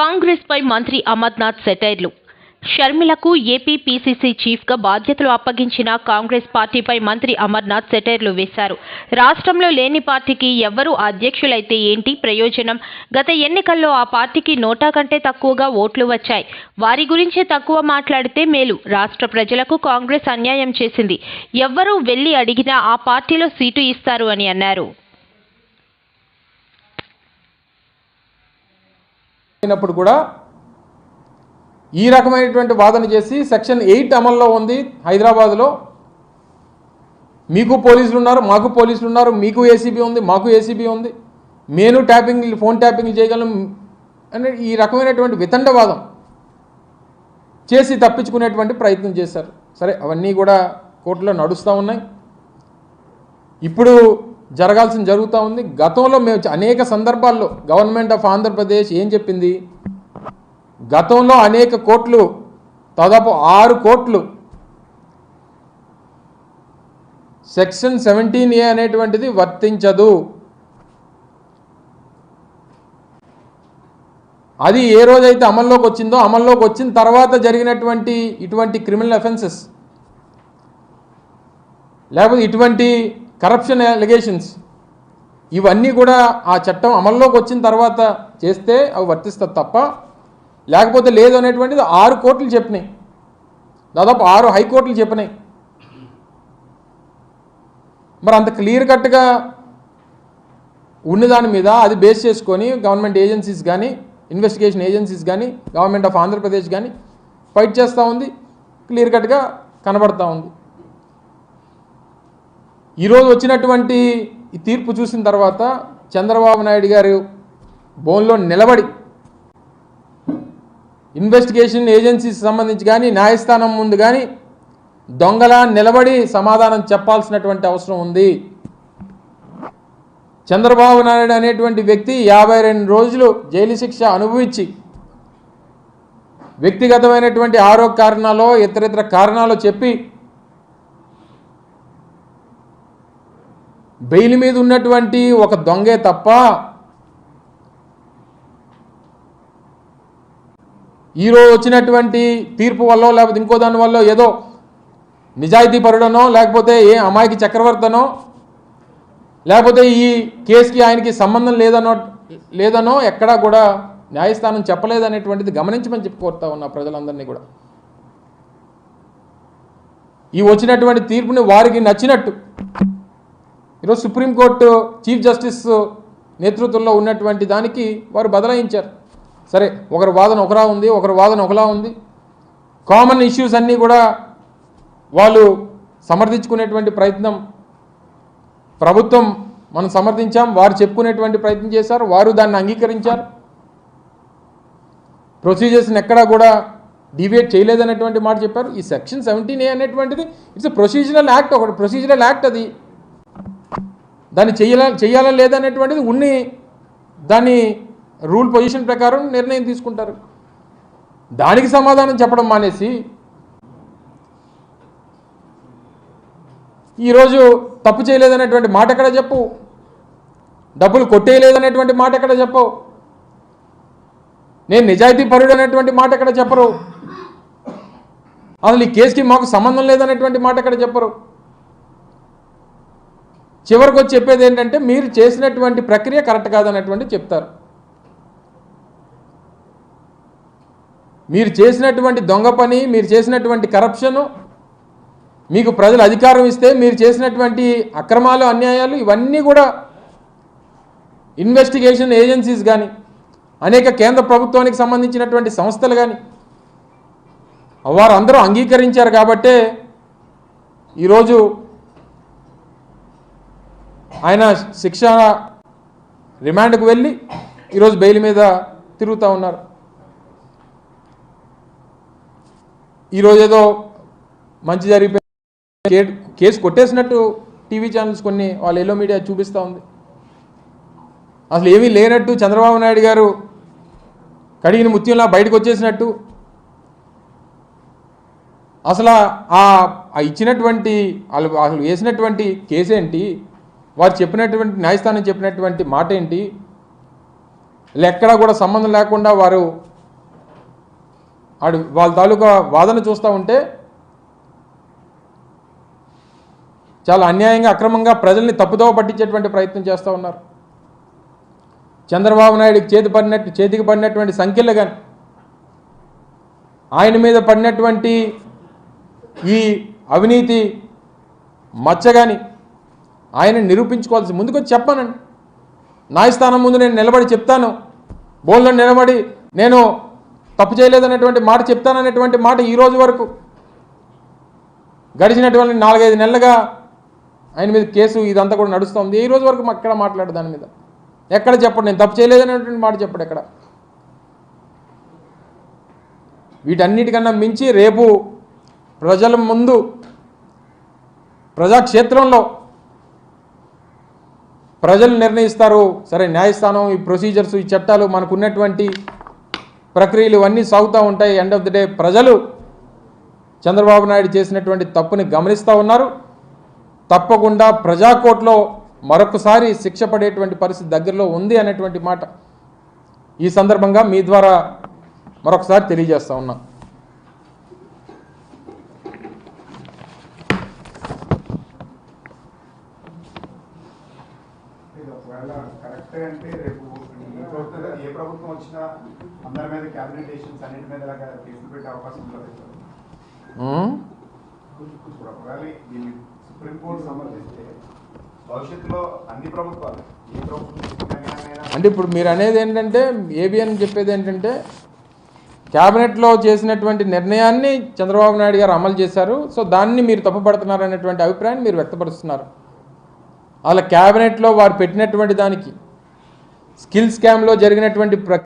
కాంగ్రెస్పై మంత్రి అమర్నాథ్ సెటైర్లు. షర్మిలకు ఏపీ పీసీసీ చీఫ్గా బాధ్యతలు అప్పగించిన కాంగ్రెస్ పార్టీపై మంత్రి అమర్నాథ్ సెటైర్లు వేశారు. రాష్ట్రంలో లేని పార్టీకి ఎవ్వరూ అధ్యక్షులైతే ఏంటి ప్రయోజనం? గత ఎన్నికల్లో ఆ పార్టీకి నోటా కంటే తక్కువగా ఓట్లు వచ్చాయి. వారి గురించే తక్కువ మాట్లాడితే మేలు. రాష్ట్ర ప్రజలకు కాంగ్రెస్ అన్యాయం చేసింది. ఎవ్వరూ వెళ్ళి అడిగినా ఆ పార్టీలో సీటు ఇస్తారు అని అన్నారు. అయినప్పుడు కూడా ఈ రకమైనటువంటి వాదన చేసి సెక్షన్ ఎయిట్ అమల్లో ఉంది హైదరాబాద్లో. మీకు పోలీసులు ఉన్నారు మాకు పోలీసులు ఉన్నారు మీకు ఏసీబీ ఉంది మాకు ఏసీబీ ఉంది. నేను ట్యాపింగ్ ఫోన్ ట్యాపింగ్ చేయగలం అనే ఈ రకమైనటువంటి వితండవాదం చేసి తప్పించుకునేటువంటి ప్రయత్నం చేశారు. సరే అవన్నీ కూడా కోర్టులో నడుస్తూ ఉన్నాయి. ఇప్పుడు జరగాల్సిన జరుగుతూ ఉంది. గతంలో మేము అనేక సందర్భాల్లో గవర్నమెంట్ ఆఫ్ ఆంధ్రప్రదేశ్ ఏం చెప్పింది? గతంలో అనేక కోట్లు దాదాపు ఆరు కోట్లు సెక్షన్ సెవెంటీన్ ఏ అనేటువంటిది వర్తించదు. అది ఏ రోజైతే అమల్లోకి వచ్చిందో అమల్లోకి వచ్చిన తర్వాత జరిగినటువంటి ఇటువంటి క్రిమినల్ అఫెన్సెస్ లేకపోతే ఇటువంటి కరప్షన్ ఎలిగేషన్స్ ఇవన్నీ కూడా ఆ చట్టం అమల్లోకి వచ్చిన తర్వాత చేస్తే అవి వర్తిస్తుంది తప్ప లేకపోతే లేదు అనేటువంటిది ఆరు కోట్లు చెప్పినాయి. దాదాపు ఆరు హైకోర్టులు చెప్పినాయి. మరి అంత క్లియర్ కట్గా ఉన్న దాని మీద అది బేస్ చేసుకొని గవర్నమెంట్ ఏజెన్సీస్ కానీ ఇన్వెస్టిగేషన్ ఏజెన్సీస్ కానీ గవర్నమెంట్ ఆఫ్ ఆంధ్రప్రదేశ్ కానీ ఫైట్ చేస్తూ ఉంది. క్లియర్ కట్గా కనబడతా ఉంది. ఈరోజు వచ్చినటువంటి ఈ తీర్పు చూసిన తర్వాత చంద్రబాబు నాయుడు గారు బోన్లో నిలబడి ఇన్వెస్టిగేషన్ ఏజెన్సీస్ సంబంధించి కానీ న్యాయస్థానం ముందు కానీ దొంగలా నిలబడి సమాధానం చెప్పాల్సినటువంటి అవసరం ఉంది. చంద్రబాబు నాయుడు అనేటువంటి వ్యక్తి యాభై రెండు రోజులు జైలు శిక్ష అనుభవించి వ్యక్తిగతమైనటువంటి ఆరోగ్య కారణాలు ఇతరితర కారణాలు చెప్పి బెయిల్ మీద ఉన్నటువంటి ఒక దొంగే తప్ప ఈరోజు వచ్చినటువంటి తీర్పు వల్ల లేకపోతే ఇంకో దాని వల్ల ఏదో నిజాయితీ పరుడనో లేకపోతే ఏ అమాయకి చక్రవర్తనో లేకపోతే ఈ కేసుకి ఆయనకి సంబంధం లేదనో లేదనో ఎక్కడా కూడా న్యాయస్థానం చెప్పలేదనేటువంటిది గమనించమని చెప్పి కోరుతా ఉన్నా ప్రజలందరినీ కూడా. ఈ వచ్చినటువంటి తీర్పుని వారికి నచ్చినట్టు ఈరోజు సుప్రీంకోర్టు చీఫ్ జస్టిస్ నేతృత్వంలో ఉన్నటువంటి దానికి వారు బదలాయించారు. సరే ఒకరి వాదన ఒకలా ఉంది ఒకరి వాదన ఒకలా ఉంది. కామన్ ఇష్యూస్ అన్నీ కూడా వాళ్ళు సమర్థించుకునేటువంటి ప్రయత్నం ప్రభుత్వం మనం సమర్థించాం వారు చెప్పుకునేటువంటి ప్రయత్నం చేశారు వారు దాన్ని అంగీకరించారు. ప్రొసీజర్స్ని ఎక్కడా కూడా డివేట్ చేయలేదనేటువంటి మాట చెప్పారు. ఈ సెక్షన్ సెవెంటీన్ ఏ అనేటువంటిది ఇట్స్ ప్రొసీజరల్ యాక్ట్ ఒకటి ప్రొసీజరల్ యాక్ట్ అది. దాన్ని చేయాల చేయాలా లేదనేటువంటిది ఉన్ని దాన్ని రూల్ పొజిషన్ ప్రకారం నిర్ణయం తీసుకుంటారు. దానికి సమాధానం చెప్పడం మానేసి ఈరోజు తప్పు చేయలేదనేటువంటి మాట ఎక్కడ చెప్పు? డబ్బులు కొట్టేయలేదనేటువంటి మాట ఎక్కడ చెప్పవు నేను నిజాయితీ పరుడు అనేటువంటి మాట ఎక్కడ చెప్పరు? అసలు ఈ కేసుకి మాకు సంబంధం లేదనేటువంటి మాట ఎక్కడ చెప్పరు? చివరికి వచ్చి చెప్పేది ఏంటంటే మీరు చేసినటువంటి ప్రక్రియ కరెక్ట్ కాదనేటువంటి చెప్తారు. మీరు చేసినటువంటి దొంగ పని మీరు చేసినటువంటి కరప్షను మీకు ప్రజలు అధికారం ఇస్తే మీరు చేసినటువంటి అక్రమాలు అన్యాయాలు ఇవన్నీ కూడా ఇన్వెస్టిగేషన్ ఏజెన్సీస్ కానీ అనేక కేంద్ర ప్రభుత్వానికి సంబంధించినటువంటి సంస్థలు కానీ వారందరూ అంగీకరించారు కాబట్టే ఈరోజు ఆయన శిక్ష రిమాండ్కు వెళ్ళి ఈరోజు బెయిల్ మీద తిరుగుతూ ఉన్నారు. ఈరోజు ఏదో మంచి జరిగిపోయి కేసు కొట్టేసినట్టు టీవీ ఛానల్స్ కొన్ని వాళ్ళ ఎల్లో మీడియా చూపిస్తూ ఉంది. అసలు ఏమీ లేనట్టు చంద్రబాబు నాయుడు గారు కడిగిన ముత్యంలా బయటకు వచ్చేసినట్టు. అసలు ఆ ఇచ్చినటువంటి వాళ్ళు అసలు వేసినటువంటి కేసేంటి? ఏంటి వారు చెప్పినటువంటి న్యాయస్థానం చెప్పినటువంటి మాట ఏంటి? ఎక్కడా కూడా సంబంధం లేకుండా వారు ఆడు వాళ్ళ తాలూకా వాదన చూస్తూ ఉంటే చాలా అన్యాయంగా అక్రమంగా ప్రజల్ని తప్పుదోవ పట్టించేటువంటి ప్రయత్నం చేస్తూ ఉన్నారు. చంద్రబాబు నాయుడికి చేతి పడినట్టు చేతికి పడినటువంటి సంఖ్యలు కానీ ఆయన మీద పడినటువంటి ఈ అవినీతి మచ్చ కానీ ఆయన నిరూపించుకోవాల్సి ముందుకొచ్చి చెప్పానండి. న్యాయస్థానం ముందు నేను నిలబడి చెప్తాను. బోల్లో నిలబడి నేను తప్పు చేయలేదనేటువంటి మాట చెప్తాననేటువంటి మాట ఈ రోజు వరకు గడిచినటువంటి నాలుగైదు నెలలుగా ఆయన మీద కేసు ఇదంతా కూడా నడుస్తుంది. ఈ రోజు వరకు ఎక్కడ మాట్లాడు దాని మీద? ఎక్కడ చెప్పండి? నేను తప్పు చేయలేదనేటువంటి మాట చెప్పడు ఎక్కడ? వీటన్నిటికన్నా మించి రేపు ప్రజల ముందు ప్రజాక్షేత్రంలో ప్రజలు నిర్ణయిస్తారు. సరే న్యాయస్థానం ఈ ప్రొసీజర్స్ ఈ చట్టాలు మనకు ఉన్నటువంటి ప్రక్రియలు ఇవన్నీ సాగుతూ ఉంటాయి. ఎండ్ ఆఫ్ ది డే ప్రజలు చంద్రబాబు నాయుడు చేసినటువంటి తప్పుని గమనిస్తూ ఉన్నారు. తప్పకుండా ప్రజాకోర్టులో మరొకసారి శిక్ష పడేటువంటి పరిస్థితి దగ్గరలో ఉంది అనేటువంటి మాట ఈ సందర్భంగా మీ ద్వారా మరొకసారి తెలియజేస్తూ ఉన్నా ఇది ఒకవేళ కరెక్టే అంటే రేపు ఏ ప్రభుత్వం వచ్చినా అందరి మీద క్యాబినెట్ డెసిషన్స్ అన్నింటి మీద ఇలాగా కేసులు పెట్టే అవకాశం ఉంటుంది? ఇప్పుడు ఒకవేళ దీన్ని సుప్రీంకోర్టు సమర్థిస్తే భవిష్యత్తులో అన్ని ప్రభుత్వాలు ఏ ప్రభుత్వం అంటే ఇప్పుడు మీరు అనేది ఏంటంటే ఏబిఎన్ చెప్పేది ఏంటంటే క్యాబినెట్లో చేసినటువంటి నిర్ణయాన్ని చంద్రబాబు నాయుడు గారు అమలు చేశారు. సో దాన్ని మీరు తప్పుపడుతున్నారు అనేటువంటి అభిప్రాయాన్ని మీరు వ్యక్తపరుస్తున్నారు. అలా క్యాబినెట్లో వారు పెట్టినటువంటి దానికి స్కిల్ స్కామ్లో జరిగినటువంటి ప్ర